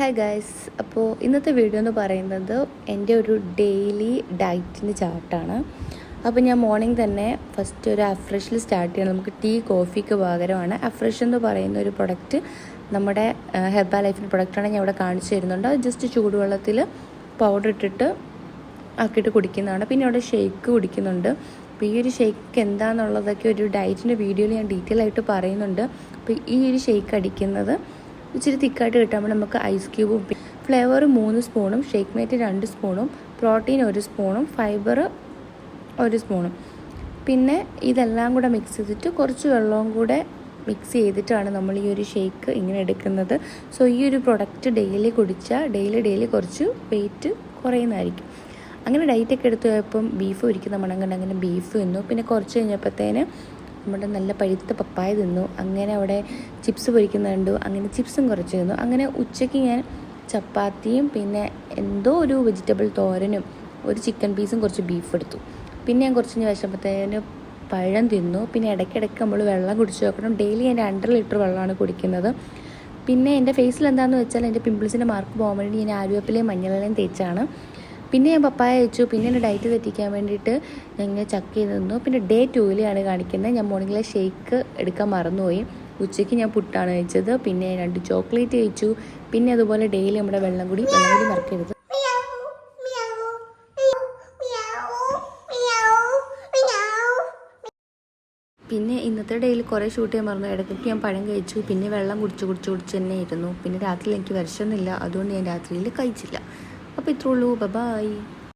Hi guys അപ്പോൾ ഇന്നത്തെ video എന്ന് പറയുന്നത് എന്റെ ഒരു ഡെയിലി ഡയറ്റിന്റെ ചാർട്ടാണ്. അപ്പോൾ ഞാൻ മോർണിംഗ് തന്നെ ഫസ്റ്റ് ഒരു അഫ്രഷിൽ സ്റ്റാർട്ട് ചെയ്യണം. നമുക്ക് ടീ കോഫിക്ക് പകരമാണ്. അഫ്രഷ് എന്ന് പറയുന്ന ഒരു പ്രൊഡക്റ്റ് നമ്മുടെ ഹെർബാ ലൈഫിന്റെ പ്രൊഡക്റ്റാണ് ഞാൻ ഇവിടെ കാണിച്ചു തരുന്നുണ്ട്. ജസ്റ്റ് ചൂടുവെള്ളത്തിൽ പൗഡർ ഇട്ടിട്ട് ആക്കിയിട്ട് കുടിക്കുന്നതാണ്. പിന്നെ അവിടെ ഷേക്ക് കുടിക്കുന്നുണ്ട്. അപ്പോൾ ഈ ഒരു ഷേക്ക് എന്താണെന്നുള്ളതൊക്കെ ഒരു ഡയറ്റിന്റെ വീഡിയോയിൽ ഞാൻ ഡീറ്റെയിൽ ആയിട്ട് പറയുന്നുണ്ട്. അപ്പോൾ ഈ ഒരു ഷേക്ക് അടിക്കുന്നത് ഇച്ചിരി തിക്കായിട്ട് കിട്ടുമ്പോൾ നമുക്ക് ഐസ് ക്യൂബും ഫ്ലേവർ മൂന്ന് സ്പൂണും ഷേക്ക് മേറ്റ് രണ്ട് സ്പൂണും പ്രോട്ടീൻ ഒരു സ്പൂണും ഫൈബർ ഒരു സ്പൂണും. പിന്നെ ഇതെല്ലാം കൂടെ മിക്സ് ചെയ്തിട്ട് കുറച്ച് വെള്ളവും കൂടെ മിക്സ് ചെയ്തിട്ടാണ് നമ്മൾ ഈ ഒരു ഷേക്ക് ഇങ്ങനെ എടുക്കുന്നത്. സോ ഈ ഒരു പ്രൊഡക്റ്റ് ഡെയിലി കുടിച്ചാൽ ഡെയിലി ഡെയിലി കുറച്ച് വെയിറ്റ് കുറയുന്നതായിരിക്കും. അങ്ങനെ ഡയറ്റൊക്കെ എടുത്തു പോയപ്പം ബീഫ് ഒരിക്കുന്ന മണം കണ്ട് അങ്ങനെ ബീഫ് തിന്നു. പിന്നെ കുറച്ച് കഴിഞ്ഞപ്പോഴത്തേന് നമ്മുടെ നല്ല പഴുത്ത പപ്പായ തിന്നു. അങ്ങനെ അവിടെ ചിപ്സ് പൊരിക്കുന്ന കണ്ടു. അങ്ങനെ ചിപ്സും കുറച്ച് തിന്നു. അങ്ങനെ ഉച്ചയ്ക്ക് ഞാൻ ചപ്പാത്തിയും പിന്നെ എന്തോ ഒരു വെജിറ്റബിൾ തോരനും ഒരു ചിക്കൻ പീസും കുറച്ച് ബീഫ് എടുത്തു. പിന്നെ ഞാൻ കുറച്ച് വിശപ്പത്തേന് പഴം തിന്നു. പിന്നെ ഇടയ്ക്കിടയ്ക്ക് നമ്മൾ വെള്ളം കുടിച്ചു നോക്കണം ഡെയിലി ഞാൻ രണ്ടര ലിറ്റർ വെള്ളമാണ് കുടിക്കുന്നത്. പിന്നെ എന്റെ ഫേസിൽ എന്താണെന്ന് വെച്ചാൽ എന്റെ പിമ്പിൾസിന്റെ മാർക്ക് പോകാൻ വേണ്ടി ഞാൻ ആലുവപ്പിലെയും മഞ്ഞളിലെയും തേച്ചാണ്. പിന്നെ ഞാൻ പപ്പായ കഴിച്ചു പിന്നെ എന്റെ ഡയറ്റ് തെറ്റിക്കാൻ വേണ്ടിയിട്ട് ഞാൻ ഇങ്ങനെ ചക്ക് ചെയ്ത് നിന്നു. പിന്നെ ഡേ ടൂവിലെയാണ് കാണിക്കുന്നത്. ഞാൻ മോർണിംഗിലെ ഷേക്ക് എടുക്കാൻ മറന്നുപോയി. ഉച്ചയ്ക്ക് ഞാൻ പുട്ടാണ് കഴിച്ചത്. പിന്നെ രണ്ട് ചോക്ലേറ്റ് കഴിച്ചു. പിന്നെ അതുപോലെ ഡെയിലി നമ്മുടെ വെള്ളം കൂടി വെള്ളം കൂടി മറക്കരുത്. പിന്നെ ഇന്നത്തെ ഡേയിൽ കുറേ ഷൂട്ട് ചെയ്യാൻ മറന്നു. ഇടയ്ക്കൊക്കെ ഞാൻ പഴം കഴിച്ചു. പിന്നെ വെള്ളം കുടിച്ച് കുടിച്ച് കുടിച്ച് തന്നെ ഇരുന്നു പിന്നെ രാത്രിയിൽ എനിക്ക് വിശന്നില്ല. അതുകൊണ്ട് ഞാൻ രാത്രിയിൽ കഴിച്ചില്ല. അപ്പോൾ ഇത്രേ ഉള്ളൂ. ബൈ